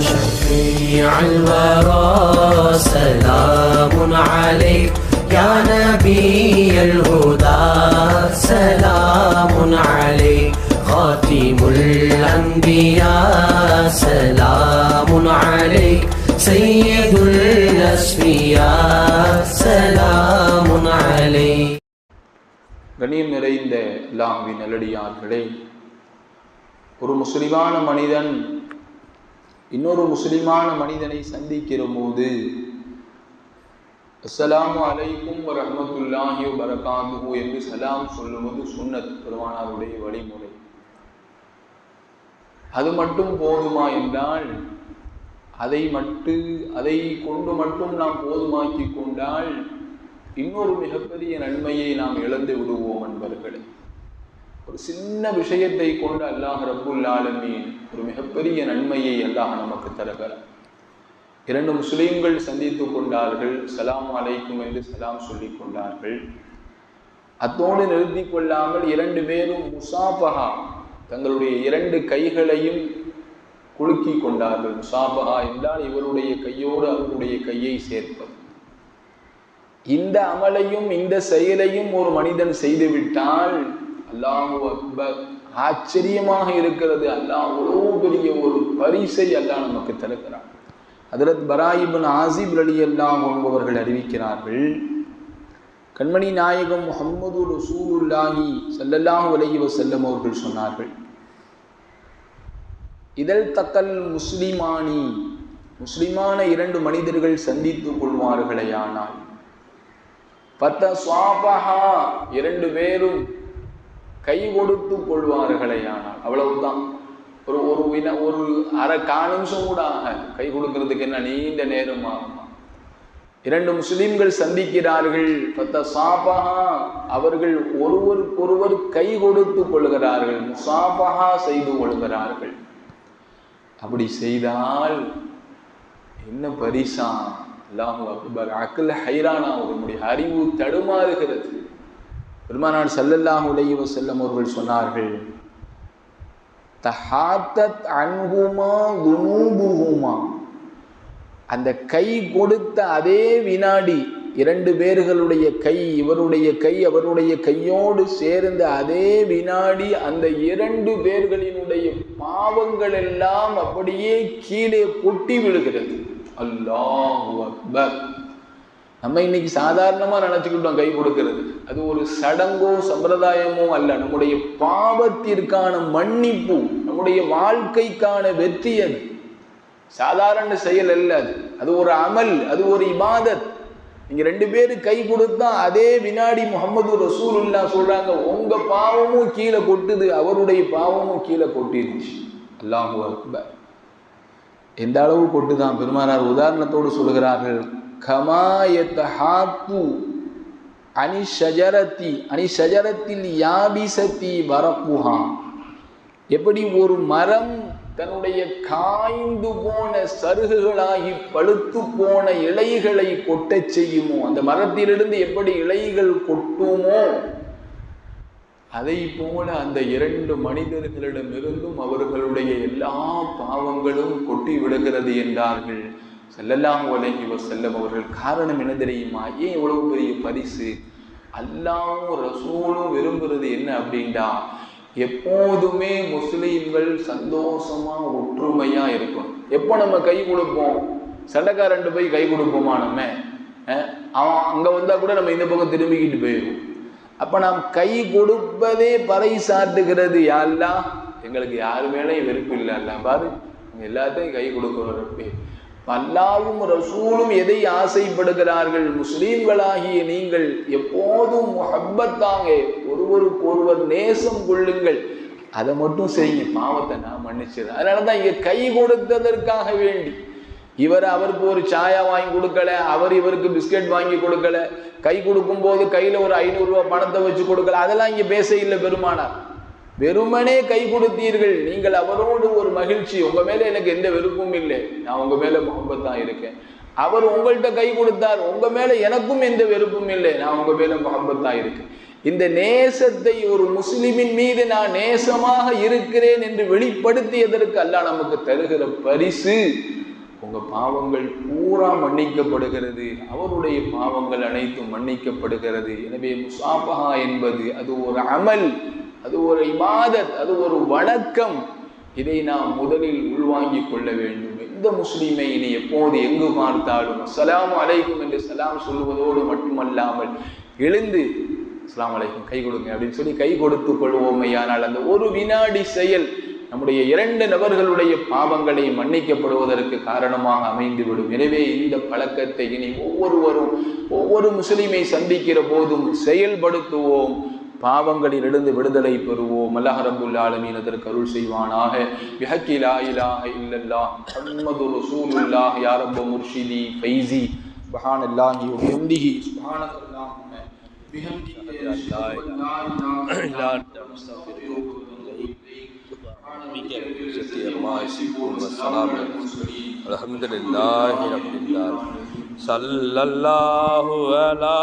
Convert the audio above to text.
شفيع الورى سلام عليك يا نبي الهدى سلام عليك خاتم الأنبياء سلام عليك سيد الأسفياء سلام عليك கண்ணியம் நிறைந்த லாம்பின் நல்லடியார்களே ஒரு முஸ்லிமான மனிதன் இன்னொரு முஸ்லிமான மனிதனை சந்திக்கிற போது அஸ்லாம் அலைக்கும் வரஹ்மத்துல்லாஹி வரகாத்துஹு என்று சலாம் சொல்லுவது சுன்னத் பெருமானாருடைய வழிமுறை. அது மட்டும் போதுமா என்றால் அதை மட்டு அதை கொண்டு மட்டும் நாம் போதுமாக்கி கொண்டால் இன்னொரு மிகப்பெரிய நன்மையை நாம் இழந்து விடுவோம் என்பர்களே ஒரு சின்ன விஷயத்தை கொண்டு அல்லாஹ் ரப்புல் ஆலமீன் ஒரு மிகப்பெரிய நன்மையை அல்லாஹ் நமக்கு தருகிறார். இரண்டு முஸ்லீம்கள் சந்தித்து கொண்டார்கள் சலாம் அலைக்கும் என்று சலாம் சொல்லி கொண்டார்கள். அத்தோடு நிறுத்தி கொள்ளாமல் இரண்டு பேரும் முசாபஹா தங்களுடைய இரண்டு கைகளையும் குலுக்கி கொண்டார்கள். முசாபஹா என்றால் இவருடைய கையோடு அவருடைய கையை சேர்ப்பது. இந்த அமலையும் இந்த செயலையும் ஒரு மனிதன் செய்துவிட்டால் அல்லாஹு அக்பர். ஆச்சரியமாக இருக்கிறது. அல்லாஹ் அவ்வளோ பெரிய ஒரு பரிசை அல்லாஹ் நமக்கு தருகிறான். ஹதரத் பராயிபின் ஆசிப் அலி அல்லாம் என்பவர்கள் அறிவிக்கிறார்கள் கண்மணி நாயகம் முகம்மது ரசூலுல்லாஹி சல்லல்லாஹு அலைஹி செல்லும் அவர்கள் சொன்னார்கள் இதழ் தக்கல் முஸ்லிமானி முஸ்லிமான இரண்டு மனிதர்கள் சந்தித்துக் கொள்வார்களேயானால் பத்த சுவாபஹா இரண்டு பேரும் கை கொடுத்து கொள்வார்களேயானால் அவ்வளவுதான். ஒரு ஒரு வின ஒரு அரை கால் நிமிஷம் கூட ஆகாது கை கொடுக்கறதுக்கு என்ன நீண்ட நேரம் ஆகுமா. இரண்டு முஸ்லிம்கள் சந்திக்கிறார்கள். பத்த சாபகா அவர்கள் ஒருவருக்கொருவர் கை கொடுத்து கொள்கிறார்கள். முசாபகா செய்து கொள்கிறார்கள். அப்படி செய்தால் என்ன பரிசா? அல்லாஹு அக்பர். அக்கில் ஹைரானா நம்முடைய அறிவு தடுமாறுகிறது. பெருமானார் சல்லல்லாஹு அலைஹி செல்லம் அவர்கள் சொன்னார்கள் தஹாத்தத் அன்ஹுமா குனூபுஹுமா. அந்த கை கொடுத்த அதே வினாடி இரண்டு பேர்களுடைய கை இவருடைய கை அவருடைய கையோடு சேர்ந்த அதே வினாடி அந்த இரண்டு பேர்களினுடைய பாவங்கள் எல்லாம் அப்படியே கீழே கொட்டி விழுகிறது. அல்லாஹ் அக்பர். நம்ம இன்னைக்கு சாதாரணமா நினைச்சுக்கிட்டோம் கை கொடுக்கறது. அது ஒரு சடங்கோ சம்பிரதாயமோ அல்ல. நம்முடைய பாவத்திற்கான மன்னிப்பு நம்முடைய வாழ்க்கைக்கான வெற்றி அது. சாதாரண செயல் அல்ல அது. அது ஒரு அமல் அது ஒரு இபாதத். நீங்க ரெண்டு பேரும் கை கொடுத்தா அதே வினாடி முகமது ரசூலுல்லா சொல்றாங்க உங்க பாவமும் கீழே கொட்டுது அவருடைய பாவமும் கீழே கொட்டிருச்சு. அல்லாஹு அக்பர். எந்த அளவு கொட்டுதான்? பெருமானார் உதாரணத்தோடு சொல்கிறார்கள் கமாயத்து அணி ஷஜரத்தி அணி ஷஜரத்தில் யாபிசத்தி வரப்புஹா. எப்படி ஒரு மரம் தன்னுடைய காய்ந்து போன சருகுகளாகி பழுத்து போன இலைகளை கொட்டச் செய்யுமோ? அந்த மரத்திலிருந்து எப்படி இலைகள் கொட்டுமோ? அதை போல அந்த இரண்டு மனிதர்களிடமிருந்தும் அவர்களுடைய எல்லா பாவங்களும் கொட்டி விடுகிறது என்றார்கள். செல்லல்லாம் உலகி செல்லம் அவர்கள் காரணம் என்ன தெரியுமா? ஏன் இவ்வளவு பெரிய பரிசு? அல்லாவும் ரசூலும் விரும்புறது என்ன அப்படின்டா எப்போதுமே முஸ்லீம்கள் சந்தோஷமா ஒற்றுமையா இருக்கும் எப்போ நம்ம கை கொடுப்போம்? சண்டைக்காரன்ட்டு போய் கை கொடுப்போமா நம்ம? அவன் அங்க வந்தா கூட நம்ம இந்த பக்கம் திரும்பிக்கிட்டு போயிடுவோம். அப்ப நாம் கை கொடுப்பதே பறை சாட்டுகிறது யாரெல்லாம் எங்களுக்கு யாரு மேலேயும் வெறுப்பு இல்லை அல்ல பாரு. எல்லாத்தையும் கை கொடுக்கிறோம் அல்லாவும் ரசூலும் எதை ஆசைப்படுகிறார்கள்? முஸ்லீம்களாகிய நீங்கள் எப்போதும் முஹப்பத்தாங்க ஒருவருக்கு ஒருவர் நேசம் கொள்ளுங்கள். அதை மட்டும் செய்யுங்க. பாவத்தை நான் மன்னிச்சிடுறேன் அதனாலதான் இங்க கை கொடுத்ததற்காக வேண்டி. இவர் அவருக்கு ஒரு சாயா வாங்கி கொடுக்கல அவர் இவருக்கு பிஸ்கட் வாங்கி கொடுக்கல கை கொடுக்கும் போது கையில ஒரு ஐநூறு ரூபாய் பணத்தை வச்சு கொடுக்கல. அதெல்லாம் இங்க பேச இல்லை பெருமானார். வெறுமனே கை கொடுத்தீர்கள் நீங்கள் அவரோடு ஒரு மகிழ்ச்சி. உங்க மேல எனக்கு எந்த வெறுப்பும் இல்லை. நான் உங்க மேல முகப்பத்தான் இருக்கேன். அவர் உங்கள்கிட்ட கை கொடுத்தார் உங்க மேல எனக்கும் எந்த வெறுப்பும் இல்லை. நான் உங்க மேல முகப்பத்தான் இருக்கேன். இந்த நேசத்தை ஒரு முஸ்லிமின் மீது நான் நேசமாக இருக்கிறேன் என்று வெளிப்படுத்தியதற்கு அல்ல நமக்கு தருகிற பரிசு உங்க பாவங்கள் பூரா மன்னிக்கப்படுகிறது. அவருடைய பாவங்கள் அனைத்தும் மன்னிக்கப்படுகிறது. எனவே முசாபஹா என்பது அது ஒரு அமல். அது ஒரு இபாதத் அது ஒரு வணக்கம். இதை நாம் முதலில் உள்வாங்கிக் கொள்ள வேண்டும். எந்த முஸ்லீமை இனி எப்போது எங்கு பார்த்தாலும்? சலாம் அலைக்கும் என்று சலாம் சொல்லுவதோடு மட்டுமல்லாமல் எழுந்து அஸ்லாம் அலைக்கும் கை கொடுங்க அப்படின்னு சொல்லி கை கொடுத்து கொள்வோமையானால் அந்த ஒரு வினாடி செயல் நம்முடைய இரண்டு நபர்களுடைய பாவங்களை மன்னிக்கப்படுவதற்கு காரணமாக அமைந்துவிடும். எனவே இந்த பழக்கத்தை இனி ஒவ்வொருவரும் ஒவ்வொரு முஸ்லீமை சந்திக்கிற போதும் செயல்படுத்துவோம். பாவங்களிலிருந்து விடுதலை பெறுவோம் அல்லாஹ் ரப்புல் ஆலமீன் அதற்கு அருள் செய்வானாக பிஹக்கி லா இலாஹ இல்லல்லாஹ் முஹம்மது ரசூலுல்லாஹ் யா ரப்ப முர்ஷிதி ஃபைசி சுப்ஹானல்லாஹி வ பிஹம்திஹி சுப்ஹானல்லாஹும்ம பிஹம்திஹி அஷ்ஹது அன் லா இலாஹ இல்லா அன்த அஸ்தக்ஃபிருக வ அத்தூபு இலைக் سيدي الله يسيكم والسلام الحمد لله رب العالمين صلى الله على